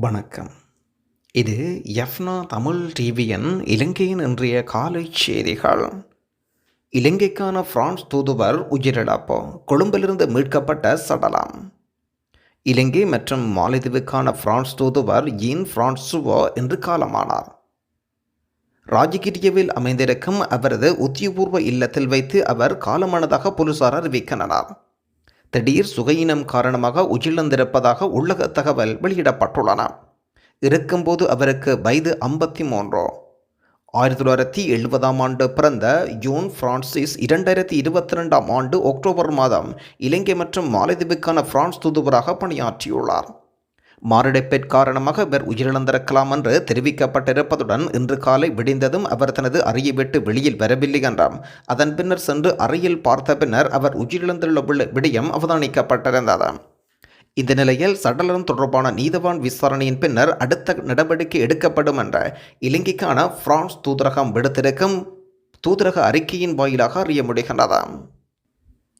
வணக்கம். இது எஃப்னா தமிழ் டிவியின் இலங்கையின் இன்றைய காலை செய்திகள். இலங்கைக்கான பிரான்ஸ் தூதுவர் உயிரிழப்பு கொழும்பிலிருந்து மீட்கப்பட்ட சடலம். இலங்கை மற்றும் மாலத்தீவுக்கான பிரான்ஸ் தூதுவர் ஈன் பிரான்சுவோ என்று காலமானார். ராஜகிரியவில் அமைந்திருக்கும் அவரது உத்தியபூர்வ இல்லத்தில் வைத்து அவர் காலமானதாக போலீசார் அறிவிக்கின்றனர். திடீர் சுகையினம் காரணமாக உயிரிழந்திருப்பதாக உள்ளக தகவல் வெளியிடப்பட்டுள்ளன. இருக்கும்போது அவருக்கு வயது ஐம்பத்தி மூன்று ஆயிரத்தி தொள்ளாயிரத்தி எழுபதாம் ஆண்டு பிறந்த ஜூன் பிரான்சிஸ் இரண்டாயிரத்தி இருபத்தி ரெண்டாம் ஆண்டு அக்டோபர் மாதம் இலங்கை மற்றும் மாலத்தீவுக்கான பிரான்ஸ் தூதுவராக பணியாற்றியுள்ளார். மாரடைப்பிற் காரணமாக இவர் உயிரிழந்திருக்கலாம் என்று தெரிவிக்கப்பட்டிருப்பதுடன் இன்று காலை விடிந்ததும் அவர் தனது அறையை விட்டு வெளியில் வரவில்லை என்றாம். அதன் பின்னர் சென்று அறையில் பார்த்த பின்னர் அவர் உயிரிழந்துள்ள விடயம் அவதானிக்கப்பட்டிருந்ததாம். இந்த நிலையில் சடலம் தொடர்பான நீதவான் விசாரணையின் பின்னர் அடுத்த நடவடிக்கை எடுக்கப்படும் என்ற இலங்கைக்கான பிரான்ஸ் தூதரகம் விடுத்திருக்கும் தூதரக அறிக்கையின் வாயிலாக அறிய முடிகின்றதாம்.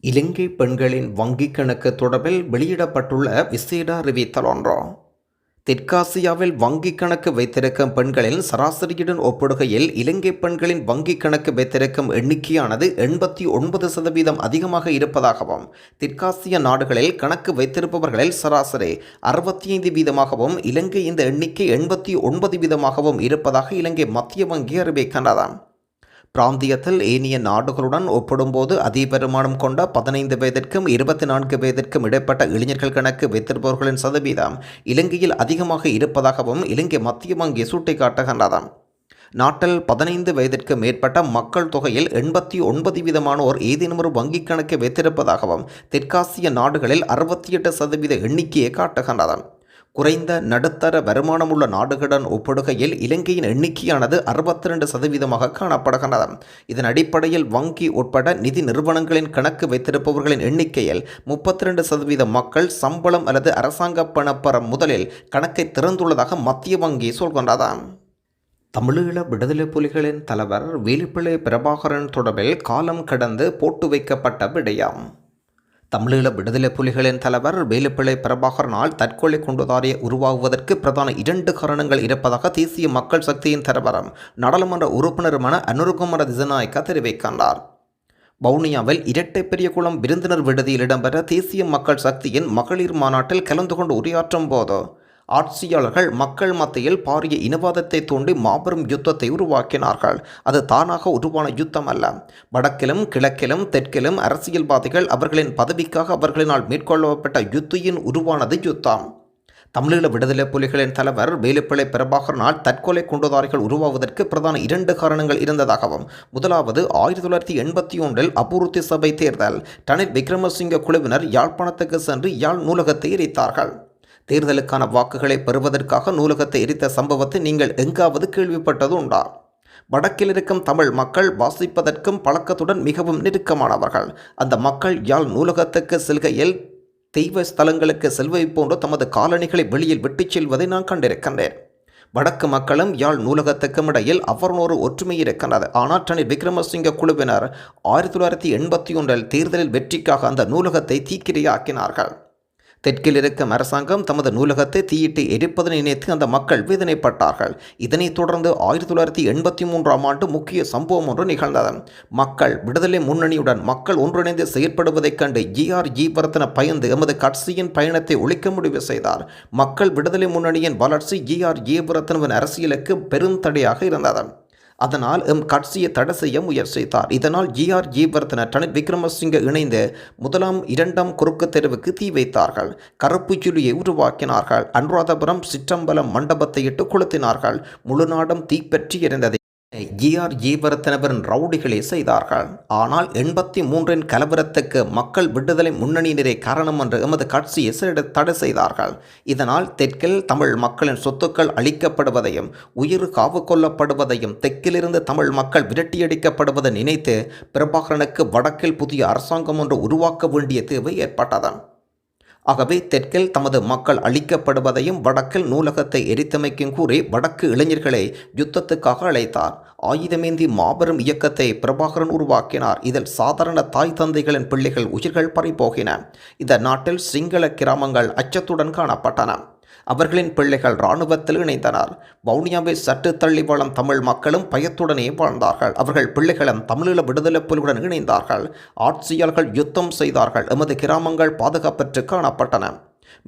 இலங்கை பெண்களின் வங்கிக் கணக்கு தொடர்பில் வெளியிடப்பட்டுள்ள விசேட அறிவித்தல் தெற்காசியாவில் வங்கிக் கணக்கு வைத்திருக்கும் பெண்களின் சராசரியுடன் ஒப்பிடுகையில் இலங்கை பெண்களின் வங்கிக் கணக்கு வைத்திருக்கும் எண்ணிக்கையானது எண்பத்தி ஒன்பது சதவீதம் அதிகமாக இருப்பதாகவும் தெற்காசிய நாடுகளில் கணக்கு வைத்திருப்பவர்களில் சராசரி அறுபத்தி ஐந்து வீதமாகவும் இலங்கை இந்த எண்ணிக்கை எண்பத்தி ஒன்பது வீதமாகவும் இருப்பதாக இலங்கை மத்திய வங்கி அறிவிக்கின்றதாம் பிராந்தியத்தில் ஏனைய நாடுகளுடன் ஒப்பிடும்போது அதிபெருமானம் கொண்ட பதினைந்து வயதிற்கும் இருபத்தி நான்கு வயதிற்கும் இடைப்பட்ட இளைஞர்கள் கணக்கு வைத்திருப்பவர்களின் சதவீதம் இலங்கையில் அதிகமாக இருப்பதாகவும் இலங்கை மத்திய வங்கி சுட்டிக்காட்டுகின்றது நாட்டில் பதினைந்து வயதிற்கு மேற்பட்ட மக்கள் தொகையில் எண்பத்தி ஒன்பது வீதமானோர் ஏதேனும் ஒரு வங்கிக் கணக்கை வைத்திருப்பதாகவும் தெற்காசிய நாடுகளில் அறுபத்தி எட்டு சதவீத எண்ணிக்கையை காட்டுகின்றது குறைந்த நடுத்தர வருமானமுள்ள நாடுகளுடன் ஒப்பிடுகையில் இலங்கையின் எண்ணிக்கையானது அறுபத்தி ரெண்டு சதவீதமாக காணப்படுகின்றது. இதன் அடிப்படையில் வங்கி உட்பட நிதி நிறுவனங்களின் கணக்கு வைத்திருப்பவர்களின் எண்ணிக்கையில் முப்பத்தி ரெண்டு சதவீத மக்கள் சம்பளம் அல்லது அரசாங்க பணப்பெற முதலில் கணக்கை திறந்துள்ளதாக மத்திய வங்கி சொல்கின்றது. தமிழீழ விடுதலை புலிகளின் தலைவர் வேலுப்பிள்ளை பிரபாகரன் தொடர்பில் காலம் கடந்து போட்டு வைக்கப்பட்ட விடயம். தமிழீழ விடுதலை புலிகளின் தலைவர் வேலுப்பிள்ளை பிரபாகரனால் தற்கொலை குண்டுதாரியை உருவாகுவதற்கு பிரதான இரண்டு காரணங்கள் இருப்பதாக தேசிய மக்கள் சக்தியின் தலைவரம் நாடாளுமன்ற உறுப்பினருமான அனுருகுமர திசநாயக்க தெரிவிக்கின்றார். வவுனியாவில் இரட்டை பெரியகுளம் விருந்தினர் விடுதியில் இடம்பெற்ற தேசிய மக்கள் சக்தியின் மகளிர் மாநாட்டில் கலந்து கொண்டு உரையாற்றும் போது ஆட்சியாளர்கள் மக்கள் மத்தியில் பாரிய இனவாதத்தை தூண்டி மாபெரும் யுத்தத்தை உருவாக்கினார்கள். அது தானாக உருவான யுத்தம் அல்ல வடக்கிலும் கிழக்கிலும் தெற்கிலும் அரசியல்வாதிகள் அவர்களின் பதவிக்காக அவர்களினால் மேற்கொள்ளப்பட்ட யுத்தியின் உருவானது யுத்தம். தமிழீழ விடுதலை புலிகளின் தலைவர் வேலுப்பிள்ளை பிரபாகரனால் தற்கொலை குண்டுதாரிகள் உருவாவதற்கு பிரதான இரண்டு காரணங்கள் இருந்ததாகவும் முதலாவது ஆயிரத்தி தொள்ளாயிரத்தி எண்பத்தி ஒன்றில் அபூர்த்தி சபை தேர்தல். டனில் விக்ரமசிங்க குழுவினர் யாழ்ப்பாணத்துக்கு சென்று யாழ் நூலகத்தை எரித்தார்கள். தேர்தலுக்கான வாக்குகளை பெறுவதற்காக நூலகத்தை எரித்த சம்பவத்தை நீங்கள் எங்காவது கேள்விப்பட்டது உண்டா வடக்கில் இருக்கும் தமிழ் மக்கள் வாசிப்பதற்கும் பழக்கத்துடன் மிகவும் நெருக்கமானவர்கள். அந்த மக்கள் யாழ் நூலகத்துக்கு செல்கையில் தெய்வ ஸ்தலங்களுக்கு செல்வை போன்ற தமது காலணிகளை வெளியில் விட்டுச் செல்வதை நான் கண்டிருக்கின்றேன். வடக்கு மக்களும் யாழ் நூலகத்துக்கும் இடையில் அவர்னொரு ஒற்றுமை இருக்கின்றது. ஆனால் டனில் விக்ரமசிங்க குழுவினர் ஆயிரத்தி தொள்ளாயிரத்தி எண்பத்தி ஒன்றில் தேர்தலில் வெற்றிக்காக அந்த நூலகத்தை தீக்கிரையாக்கினார்கள். தெற்கில் இருக்கும் அரசாங்கம் தமது நூலகத்தை தீயிட்டு எரிப்பதனை நினைத்து அந்த மக்கள் வேதனைப்பட்டார்கள். இதனைத் தொடர்ந்து ஆயிரத்தி தொள்ளாயிரத்தி எண்பத்தி மூன்றாம் ஆண்டு முக்கிய சம்பவம் ஒன்று நிகழ்ந்தது. மக்கள் விடுதலை முன்னணியுடன் மக்கள் ஒன்றிணைந்து செயற்படுவதைக் கண்டு ஜிஆர் ஜீவரத்ன பயந்து எமது கட்சியின் பயணத்தை ஒழிக்க முடிவு செய்தார். மக்கள் விடுதலை முன்னணியின் வளர்ச்சி ஜிஆர் ஜீவரத்னவின் அரசியலுக்கு பெருந்தடையாக இருந்தது. அதனால் எம் கட்சியை தடை செய்ய முயற்சித்தார் இதனால் ஜிஆர் ஜீவர்தன டனில் விக்ரமசிங்க இணைந்து முதலாம் இரண்டாம் குறுக்கு தெருவுக்கு தீ வைத்தார்கள். கருப்பு சுழியை உருவாக்கினார்கள். அனுராதபுரம் சிற்றம்பலம் மண்டபத்தை இட்டு கொளுத்தினார்கள். முழு நாடும் தீப்பற்றி இருந்தது ஜிஆர் ஜீவரத்தனவரின் ரவுடிகளே செய்தார்கள். ஆனால் எண்பத்தி மூன்றின் கலவரத்துக்கு மக்கள் விடுதலை முன்னணியினரே காரணம் என்று எமது கட்சியை சில தடை செய்தார்கள். இதனால் தெற்கில் தமிழ் மக்களின் சொத்துக்கள் அளிக்கப்படுவதையும் உயிர் காவு கொள்ளப்படுவதையும் தெற்கிலிருந்து தமிழ் மக்கள் விரட்டியடிக்கப்படுவதை நினைத்து பிரபாகரனுக்கு வடக்கில் புதிய அரசாங்கம் ஒன்று உருவாக்க வேண்டிய தேவை ஏற்பட்டது. ஆகவே தெற்கில் தமது மக்கள் அழிக்கப்படுவதையும் வடக்கில் நூலகத்தை எரித்தமைக்கும் கூறி வடக்கு இளைஞர்களை யுத்தத்துக்காக அழைத்தார். ஆயுதமேந்தி மாபெரும் இயக்கத்தை பிரபாகரன் உருவாக்கினார். இதில் சாதாரண தாய் தந்தைகளின் பிள்ளைகள் உயிர்கள் பறிபோகின. இந்த நாட்டில் சிங்கள கிராமங்கள் அச்சத்துடன் காணப்பட்டன. அவர்களின் பிள்ளைகள் இராணுவத்தில் இணைந்தனர். வவுனியாவை சற்று தள்ளி வாழும் தமிழ் மக்களும் பயத்துடனே வாழ்ந்தார்கள். அவர்கள் பிள்ளைகளும் தமிழீழ விடுதலை புலிகளுடன் இணைந்தார்கள். ஆட்சியாளர்கள் யுத்தம் செய்தார்கள். எமது கிராமங்கள் பாதுகாப்பற்று காணப்பட்டன.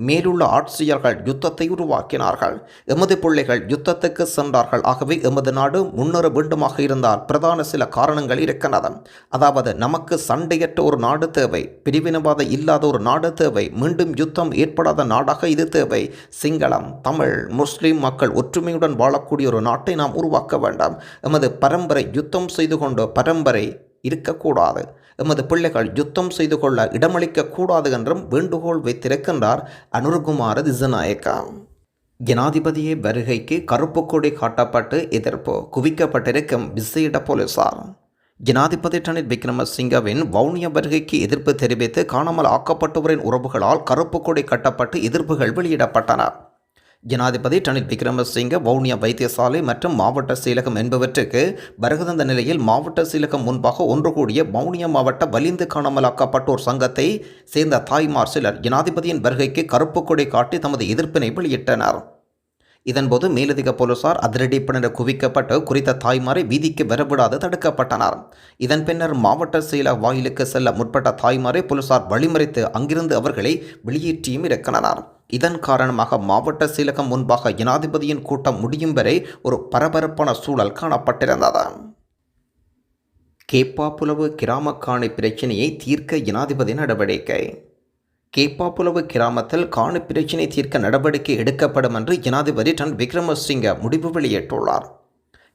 மேலுள்ள ஆட்சியர்கள் யுத்தத்தை உருவாக்கினார்கள். எமது பிள்ளைகள் யுத்தத்துக்கு சென்றார்கள். ஆகவே எமது நாடு முன்னேற வேண்டுமாக இருந்தால் பிரதான சில காரணங்கள் இருக்கின்றன. அதாவது நமக்கு சண்டையற்ற ஒரு நாடு தேவை பிரிவினவாத இல்லாத ஒரு நாடு தேவை மீண்டும் யுத்தம் ஏற்படாத நாடாக இது தேவை. சிங்களம் தமிழ் முஸ்லீம் மக்கள் ஒற்றுமையுடன் வாழக்கூடிய ஒரு நாட்டை நாம் உருவாக்க வேண்டாம். எமது பரம்பரை யுத்தம் செய்து கொண்டு பரம்பரை இருக்கக்கூடாது. எமது பிள்ளைகள் யுத்தம் செய்து கொள்ள இடமளிக்க கூடாது என்றும் வேண்டுகோள் வைத்திருக்கின்றார் அனுர்குமார திசநாயக்கா. ஜனாதிபதியை வருகைக்கு கருப்பு கொடி காட்டப்பட்டு எதிர்ப்பு குவிக்கப்பட்டிருக்கும் விசேட போலீசார். ஜனாதிபதி ரணில் விக்ரமசிங்கவின் வவுனியா வருகைக்கு எதிர்ப்பு தெரிவித்து காணாமல் ஆக்கப்பட்டவரின் உறவுகளால் கருப்பு கொடி கட்டப்பட்டு எதிர்ப்புகள் வெளியிடப்பட்டன. ஜனாதிபதி ரணில் விக்ரமசிங்க வவுனியா வைத்தியசாலை மற்றும் மாவட்ட செயலகம் என்பவற்றுக்கு வருகதந்த நிலையில் மாவட்ட செயலகம் முன்பாக ஒன்று கூடிய வவுனியா மாவட்ட வலிந்து காணாமலாக்கப்பட்டோர் சங்கத்தை சேர்ந்த தாய்மார் சிலர் ஜனாதிபதியின் வருகைக்கு கருப்பு கொடி காட்டி தமது எதிர்ப்பினை வெளியிட்டனர். இதன்போது மேலதிக போலீசார் அதிரடிப்படையினர் குவிக்கப்பட்டு குறித்த தாய்மாரை வீதிக்கு வரவிடாது தடுக்கப்பட்டனர். இதன் பின்னர் மாவட்ட செயலக வாயிலுக்கு செல்ல முற்பட்ட தாய்மாரை போலீசார் வழிமறித்து அங்கிருந்து அவர்களை வெளியேற்றியும் இருக்கிறனர் இதன் காரணமாக மாவட்ட செயலகம் முன்பாக ஜனாதிபதியின் கூட்டம் முடியும் வரை ஒரு பரபரப்பான சூழல் காணப்பட்டிருந்தது. கேப்பாப்புலவு கிராமக்காணி பிரச்சினையை தீர்க்க ஜனாதிபதி நடவடிக்கை கேப்பாப்புலவு கிராமத்தில் காணி பிரச்சினை தீர்க்க நடவடிக்கை எடுக்கப்படும் என்று ஜனாதிபதி டன் விக்ரமசிங்க முடிவு வெளியிட்டுள்ளார்.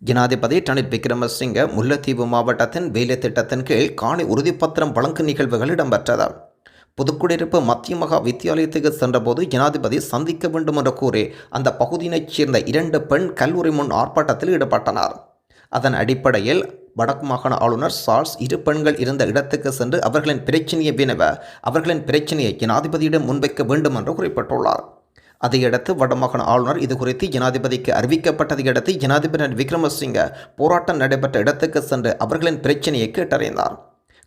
ஜனாதிபதி ரணில் விக்ரமசிங்க முல்லைத்தீவு மாவட்டத்தின் வேலை திட்டத்தின் கீழ் காணி உறுதிப்பத்திரம் வழங்கும் நிகழ்வுகள் இடம்பெற்றது. புதுக்குடியிருப்பு மத்திய மகா வித்தியாலயத்துக்கு சென்றபோது ஜனாதிபதி சந்திக்க வேண்டும் என்று கூறி அந்த பகுதியினைச் சேர்ந்த இரண்டு பெண் கல்லூரி முன் ஆர்ப்பாட்டத்தில் ஈடுபட்டனர். அதன் அடிப்படையில் வடக்கு மாகாண ஆளுநர் சார்ஸ் இரு பெண்கள் இருந்த இடத்துக்கு சென்று அவர்களின் பிரச்சனையை வினவ அவர்களின் பிரச்சனையை ஜனாதிபதியிடம் முன்வைக்க வேண்டும் என்று குறிப்பிட்டுள்ளார் அதையடுத்து வடமாகாண ஆளுநர் இது குறித்து ஜனாதிபதிக்கு அறிவிக்கப்பட்டதையடுத்து ஜனாதிபதி விக்ரமசிங்க போராட்டம் நடைபெற்ற இடத்துக்கு சென்று அவர்களின் பிரச்சனையை கேட்டறிந்தார்.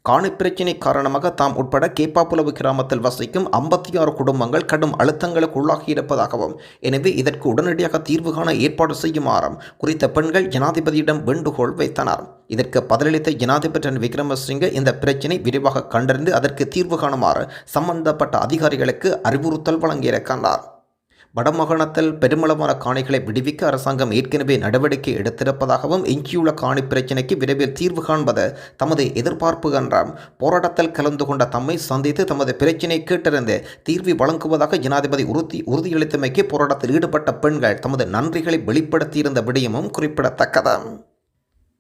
காணி பிரச்சினை காரணமாக தாம் உட்பட கேப்பாப்புலவு கிராமத்தில் வசிக்கும் ஐம்பத்தி ஆறு குடும்பங்கள் கடும் அழுத்தங்களுக்கு உள்ளாகியிருப்பதாகவும் எனவே இதற்கு உடனடியாக தீர்வு காண ஏற்பாடு செய்யுமாறும் குறித்த பெண்கள் ஜனாதிபதியிடம் வேண்டுகோள் வைத்தனர். இதற்கு பதிலளித்த ஜனாதிபதி விக்ரமசிங்க இந்த பிரச்சினை விரிவாக கண்டறிந்து அதற்கு தீர்வு காணுமாறு சம்பந்தப்பட்ட அதிகாரிகளுக்கு அறிவுறுத்தல் வழங்கியிருக்கின்றார் வடமாகாணத்தில் பெருமளவான காணிகளை விடுவிக்க அரசாங்கம் ஏற்கனவே நடவடிக்கை எடுத்திருப்பதாகவும் எஞ்சியுள்ள காணி பிரச்சினைக்கு விரைவில் தீர்வு காண்பது தமது எதிர்பார்ப்பு என்றார் போராட்டத்தில் கலந்து கொண்ட தம்மை சந்தித்து தமது பிரச்சினை கேட்டிருந்து தீர்வு வழங்குவதாக ஜனாதிபதி உறுதி உறுதியளித்தமைக்கு போராட்டத்தில் ஈடுபட்ட பெண்கள் தமது நன்றிகளை வெளிப்படுத்தியிருந்த விடயமும் குறிப்பிடத்தக்கது.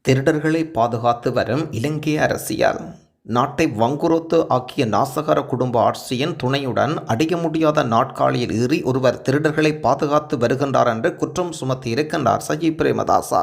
திருடர்களை பாதுகாத்து வரும் இலங்கை அரசியல். நாட்டை வங்குரோத்து ஆக்கிய நாசகர குடும்ப ஆட்சியின் துணையுடன் அடிய முடியாத நாட்காலியில் ஏறி ஒருவர் திருடர்களை பாதுகாத்து வருகின்றார் என்று குற்றம் சுமத்தி இருக்கின்றார் சஜி பிரேமதாசா.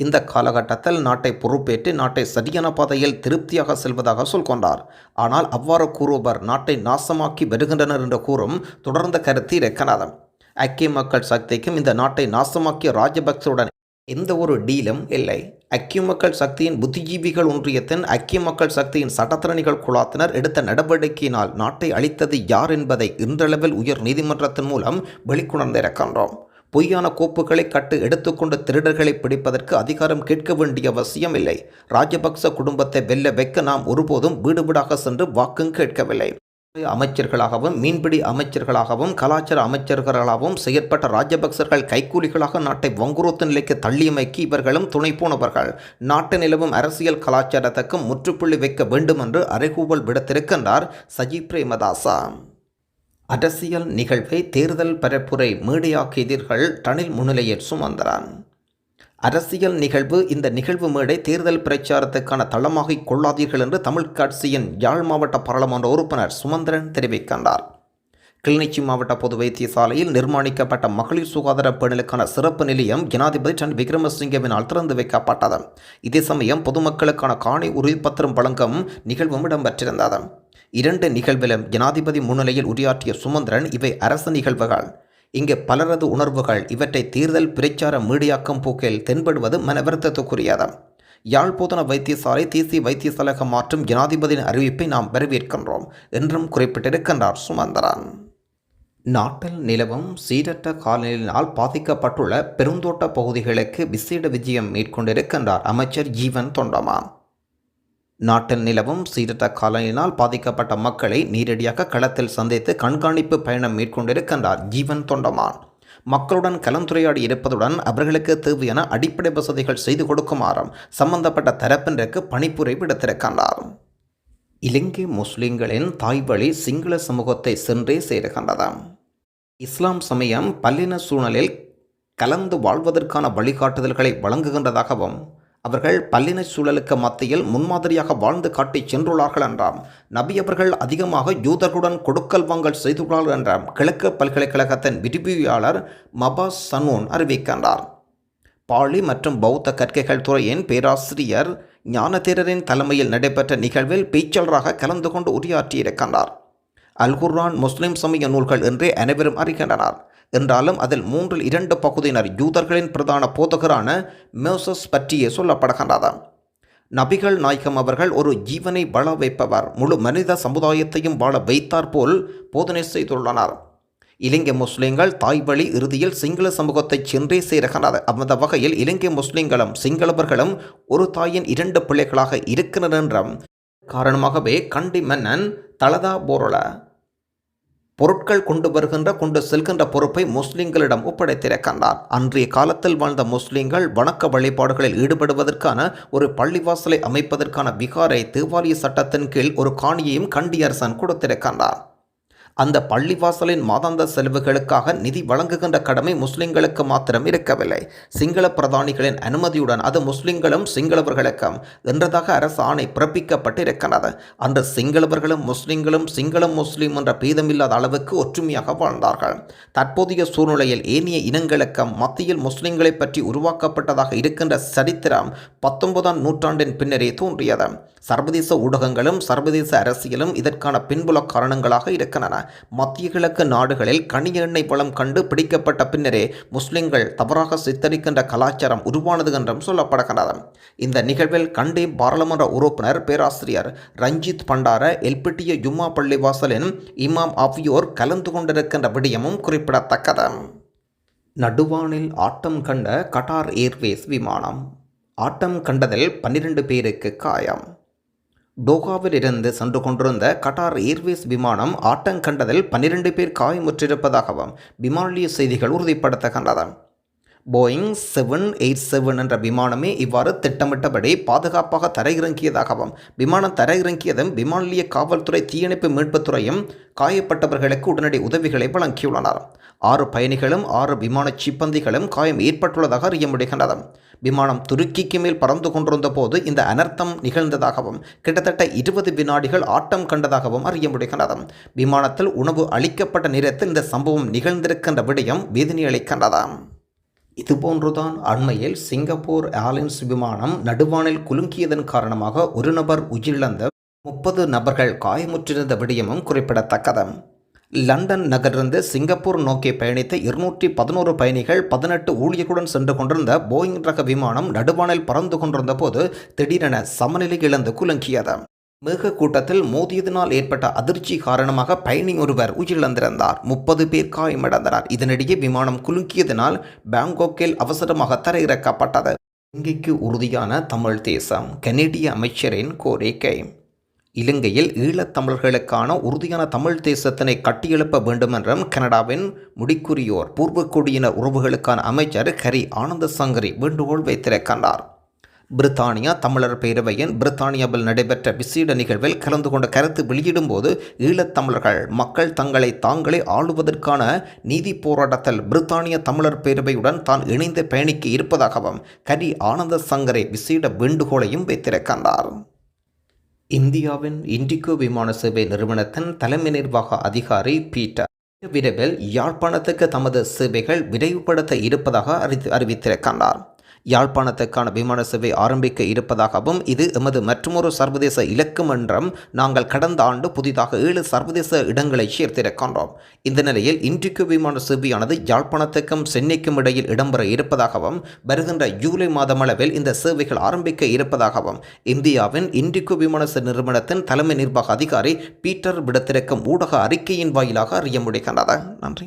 இந்த காலகட்டத்தில் நாட்டை பொறுப்பேற்று நாட்டை சரியான பாதையில் திருப்தியாக செல்வதாக சொல்கொண்டார். ஆனால் அவ்வாறு கூறுபவர் நாட்டை நாசமாக்கி வருகின்றனர் என்று கூறும் தொடர்ந்த கருத்து இருக்கிறது ஐக்கிய மக்கள் சக்திக்கும் இந்த நாட்டை நாசமாக்கிய ராஜபக்சவுடன் எந்த ஒரு டீலும் இல்லை. ஐக்கிய மக்கள் சக்தியின் புத்திஜீவிகள் ஒன்றியத்தின் ஐக்கிய மக்கள் சக்தியின் சட்டத்திறனிகள் குழாத்தினர் எடுத்த நடவடிக்கையினால் நாட்டை அளித்தது யார் என்பதை இன்றளவில் உயர் நீதிமன்றத்தின் மூலம் வெளிக்கொணர்ந்திருக்கின்றோம். பொய்யான கோப்புகளை கட்டு எடுத்துக்கொண்டு திருடர்களை பிடிப்பதற்கு அதிகாரம் கேட்க வேண்டிய அவசியம் இல்லை. ராஜபக்ச குடும்பத்தை வெல்ல வைக்க நாம் ஒருபோதும் வீடு வீடாக சென்று வாக்கும் கேட்கவில்லை. அமைச்சர்களாகவும் மீன்பிடி அமைச்சர்களாகவும் கலாச்சார அமைச்சர்களாகவும் செயற்பட்ட ராஜபக்சர்கள் கைக்கூலிகளாக நாட்டை வங்குரோத்து நிலைக்கு தள்ளியமைக்கு இவர்களும் துணை போனவர்கள். நாட்டு நிலவும் அரசியல் கலாச்சாரத்துக்கும் முற்றுப்புள்ளி வைக்க வேண்டும் என்று அறைகூவல் விடுத்திருக்கின்றார் சஜி பிரேமதாசா. அரசியல் நிகழ்வை தேர்தல் பரப்புரை மேடையாக்கியதீர்கள் தனில் முன்னிலையில் சுமந்திரான். அரசியல் நிகழ்வு இந்த நிகழ்வு மேடை தேர்தல் பிரச்சாரத்துக்கான தளமாக கொள்ளாதீர்கள் என்று தமிழ் கட்சியின் யாழ் மாவட்ட பாராளுமன்ற உறுப்பினர் சுமந்திரன் தெரிவிக்கின்றார். கிளிநொச்சி மாவட்ட பொது வைத்தியசாலையில் நிர்மாணிக்கப்பட்ட மகளிர் சுகாதார பேணலுக்கான சிறப்பு நிலையம் ஜனாதிபதி டன் விக்ரமசிங்கவினால் திறந்து வைக்கப்பட்டது. இதே சமயம் பொதுமக்களுக்கான காணி உறுதிப்பத்திரம் வழங்கும் நிகழ்வும் இடம்பெற்றிருந்தது. இரண்டு நிகழ்விலும் ஜனாதிபதி முன்னிலையில் உரையாற்றிய சுமந்திரன் இவை அரசு நிகழ்வுகள். இங்கு பலரது உணர்வுகள் இவற்றை தேர்தல் பிரச்சார மீடியாக்கம் போக்கில் தென்படுவது மனவருத்தத்துக்குரியதம் யாழ்ப்போதன வைத்தியசாலை தேசிய வைத்தியசாலையாக மாற்றும் ஜனாதிபதியின் அறிவிப்பை நாம் வரவேற்கின்றோம் என்றும் குறிப்பிட்டிருக்கின்றார் சுமந்திரன். நாட்டில் நிலவும் சீரற்ற காலநிலையினால் பாதிக்கப்பட்டுள்ள பெருந்தோட்ட பகுதிகளுக்கு விசேட விஜயம் மேற்கொண்டிருக்கின்றார் அமைச்சர் ஜீவன் தொண்டமான் நாட்டில் நிலவும் சீரற்ற காலநிலையினால் பாதிக்கப்பட்ட மக்களை நேரடியாக களத்தில் சந்தித்து கண்காணிப்பு பயணம் மேற்கொண்டிருக்கின்றார் ஜீவன் தொண்டமான். மக்களுடன் கலந்துரையாடி இருப்பதுடன் அவர்களுக்கு தேவையான அடிப்படை வசதிகள் செய்து கொடுக்குமாறும் சம்பந்தப்பட்ட தரப்பினருக்கு பணிப்புரை விடுத்திருக்கின்றார். இலங்கை முஸ்லிம்களின் தாய்வழி சிங்கள சமூகத்தை சென்றே சேருகின்றது. இஸ்லாம் சமயம் பல்லின சூழலில் கலந்து வாழ்வதற்கான வழிகாட்டுதல்களை வழங்குகின்றதாகவும் அவர்கள் பல்லின சூழலுக்கு மத்தியில் முன்மாதிரியாக வாழ்ந்து காட்டி சென்றுள்ளார்கள் என்றாம். நபி அவர்கள் அதிகமாக யூதர்களுடன் கொடுக்கல் வாங்கல் செய்துள்ளார்கள் என்றாம். கிழக்கு பல்கலைக்கழகத்தின் விரிவியாளர் மபாஸ் சனோன் அறிவிக்கின்றார். பாலி மற்றும் பௌத்த கற்கைகள் துறையின் பேராசிரியர் ஞானதேரரின் தலைமையில் நடைபெற்ற நிகழ்வில் பேச்சாளராக கலந்து கொண்டு உரையாற்றியிருக்கின்றார். அல்குர்ரான் முஸ்லிம் சமய நூல்கள் என்றே அனைவரும் அறிகின்றனர். என்றாலும் அதில் மூன்றில் இரண்டு பகுதியினர் யூதர்களின் பிரதான போதகரான மேசஸ் பற்றியே சொல்லப்படுகின்றது. நபிகள் நாயகம் அவர்கள் ஒரு ஜீவனை வாழ வைப்பவர் முழு மனித சமுதாயத்தையும் வாழ வைத்தார் போல் போதனை செய்துள்ளனர். இலங்கை முஸ்லிம்கள் தாய் வழி இறுதியில் சிங்கள சமூகத்தைச் சென்றே சேருகின்றது அந்த வகையில் இலங்கை முஸ்லிம்களும் சிங்களவர்களும் ஒரு தாயின் இரண்டு பிள்ளைகளாக இருக்கிறனர் என்ற காரணமாகவே கண்டி மன்னன் தலதா போரல பொருட்கள் கொண்டு வருகின்ற கொண்டு செல்கின்ற பொறுப்பை முஸ்லிம்களிடம் ஒப்படைத்திருக்கின்றார். அன்றைய காலத்தில் வாழ்ந்த முஸ்லிம்கள் வணக்க வழிபாடுகளில் ஈடுபடுவதற்கான ஒரு பள்ளிவாசலை அமைப்பதற்கான விகாரை தேவாலய சட்டத்தின் கீழ் ஒரு காணியையும் கண்டியரசன் கொடுத்திருக்கின்றார். அந்த பள்ளிவாசலின் மாதாந்த செலவுகளுக்காக நிதி வழங்குகின்ற கடமை முஸ்லிம்களுக்கு மாத்திரம் இருக்கவில்லை. சிங்கள பிரதானிகளின் அனுமதியுடன் அது முஸ்லிம்களும் சிங்களவர்களுக்கும் என்றதாக அரசு ஆணை பிறப்பிக்கப்பட்டிருக்கிறது. அன்று சிங்களவர்களும் முஸ்லிம்களும் சிங்களம் முஸ்லீம் என்ற பேதமில்லாத அளவுக்கு ஒற்றுமையாக வாழ்ந்தார்கள். தற்போதைய சூழ்நிலையில் ஏனைய இனங்களுக்கும் மத்தியில் முஸ்லிம்களை பற்றி உருவாக்கப்பட்டதாக இருக்கின்ற சரித்திரம் பத்தொன்பதாம் நூற்றாண்டின் பின்னரே தோன்றியது. சர்வதேச ஊடகங்களும் சர்வதேச அரசியலும் இதற்கான பின்புல காரணங்களாக இருக்கின்றன. மத்திய கிழக்கு நாடுகளில் கனி எண்ணெய் வளம் கண்டு பிடிக்கப்பட்ட பின்னரே முஸ்லிம்கள் தவறாக சித்தரிக்கின்ற கலாச்சாரம் உருவானது என்றும் சொல்லப்படுகிறது இந்த நிகழ்வில் கண்டி பாராளுமன்ற உறுப்பினர் பேராசிரியர் ரஞ்சித் பண்டார எல்பிட்டிய ஜும்மா பள்ளிவாசலின் இமாம் ஆகியோர் கலந்து கொண்டிருக்கின்ற விடயமும் குறிப்பிடத்தக்கது. நடுவானில் ஆட்டம் கண்ட கட்டார் ஏர்வேஸ் விமானம். ஆட்டம் கண்டதில் பன்னிரண்டு பேருக்கு காயம். டோகாவில் இருந்து சென்று கொண்டிருந்த கட்டார் ஏர்வேஸ் விமானம் ஆட்டங்கண்டதில் பன்னிரண்டு பேர் காயமுற்றிருப்பதாகவும் விமானிய செய்திகள் உறுதிப்படுத்துகின்றன. போயிங் செவன் எயிட் செவன் என்ற விமானமே இவ்வாறு திட்டமிட்டபடி பாதுகாப்பாக தரையிறங்கியதாகவும் விமானம் தரையிறங்கியதும் விமான நிலைய காவல்துறை தீயணைப்பு மீட்புத்துறையும் காயப்பட்டவர்களுக்கு உடனடி உதவிகளை வழங்கியுள்ளனர். ஆறு பயணிகளும் ஆறு விமான சிப்பந்திகளும் காயம் ஏற்பட்டுள்ளதாக அறிய முடிகின்றது. விமானம் துருக்கிக்கு மேல் பறந்து கொண்டிருந்த போது இந்த அனர்த்தம் நிகழ்ந்ததாகவும் கிட்டத்தட்ட இருபது வினாடிகள் ஆட்டம் கண்டதாகவும் அறிய முடிகின்றது. விமானத்தில் உணவு அளிக்கப்பட்ட நேரத்தில் இந்த சம்பவம் நிகழ்ந்திருக்கின்ற விடயம் வேதனை அளிக்கின்றது. இதுபோன்றுதான் அண்மையில் சிங்கப்பூர் ஏர்லைன்ஸ் விமானம் நடுவானில் குலுங்கியதன் காரணமாக ஒரு நபர் உயிரிழந்த முப்பது நபர்கள் காயமுற்றிருந்த விடயமும் குறிப்பிடத்தக்கது. லண்டன் நகரிலிருந்து சிங்கப்பூர் நோக்கி பயணித்த இருநூற்றி பதினோரு பயணிகள் பதினெட்டு ஊழியர்களுடன் சென்று கொண்டிருந்த போயிங் ரக விமானம் நடுவானில் பறந்து கொண்டிருந்த போது திடீரென சமநிலை இழந்து குலுங்கியது. மேக கூட்டத்தில் மோதியதினால் ஏற்பட்ட அதிர்ச்சி காரணமாக பயணி ஒருவர் உயிரிழந்திருந்தார். முப்பது பேர் காயமடைந்தனர். இதனிடையே விமானம் குலுக்கியதினால் பாங்காக்கில் அவசரமாக தரையிறக்கப்பட்டது. இலங்கைக்கு உறுதியான தமிழ் தேசம். கனேடிய அமைச்சரின் கோரிக்கை. இலங்கையில் ஈழத்தமிழர்களுக்கான உறுதியான தமிழ் தேசத்தினை கட்டியெழுப்ப வேண்டுமென்றும் கனடாவின் முடிக்குரியோர் பூர்வக்குடியினர் உறவுகளுக்கான அமைச்சர் ஹரி ஆனந்த சங்கரி வேண்டுகோள் வைத்திருக்கின்றார். பிரித்தானியா தமிழர் பேரவையின் பிரித்தானியாவில் நடைபெற்ற விசேட நிகழ்வில் கலந்து கொண்ட கருத்து வெளியிடும்போது ஈழத்தமிழர்கள் மக்கள் தங்களை தாங்களே ஆளுவதற்கான நீதி போராட்டத்தில் பிரித்தானிய தமிழர் பேரவையுடன் தான் இணைந்து பயணிக்க இருப்பதாகவும் கரி ஆனந்த சங்கரை விசேட வேண்டுகோளையும் வைத்திருக்கின்றார். இந்தியாவின் இண்டிகோ விமான சேவை நிறுவனத்தின் தலைமை நிர்வாக அதிகாரி பீட்டர் விரைவில் யாழ்ப்பாணத்துக்கு தமது சேவைகள் விரைவுபடுத்த இருப்பதாக அறிவி அறிவித்திருக்கின்றார். யாழ்ப்பாணத்துக்கான விமான சேவை ஆரம்பிக்க இருப்பதாகவும் இது எமது மற்றொரு சர்வதேச இலக்கு மன்றம். நாங்கள் கடந்த ஆண்டு புதிதாக ஏழு சர்வதேச இடங்களை சேர்த்திருக்கின்றோம். இந்த நிலையில் இன்றைக்கு விமான சேவையானது யாழ்ப்பாணத்துக்கும் சென்னைக்கும் இடையில் இடம்பெற இருப்பதாகவும் வருகின்ற ஜூலை மாதமளவில் இந்த சேவைகள் ஆரம்பிக்க இருப்பதாகவும் இந்தியாவின் இண்டிகோ விமான சேவை நிறுவனத்தின் தலைமை நிர்வாக அதிகாரி பீட்டர் விடுத்திருக்கும் ஊடக அறிக்கையின் வாயிலாக அறிய முடிகின்றது. நன்றி.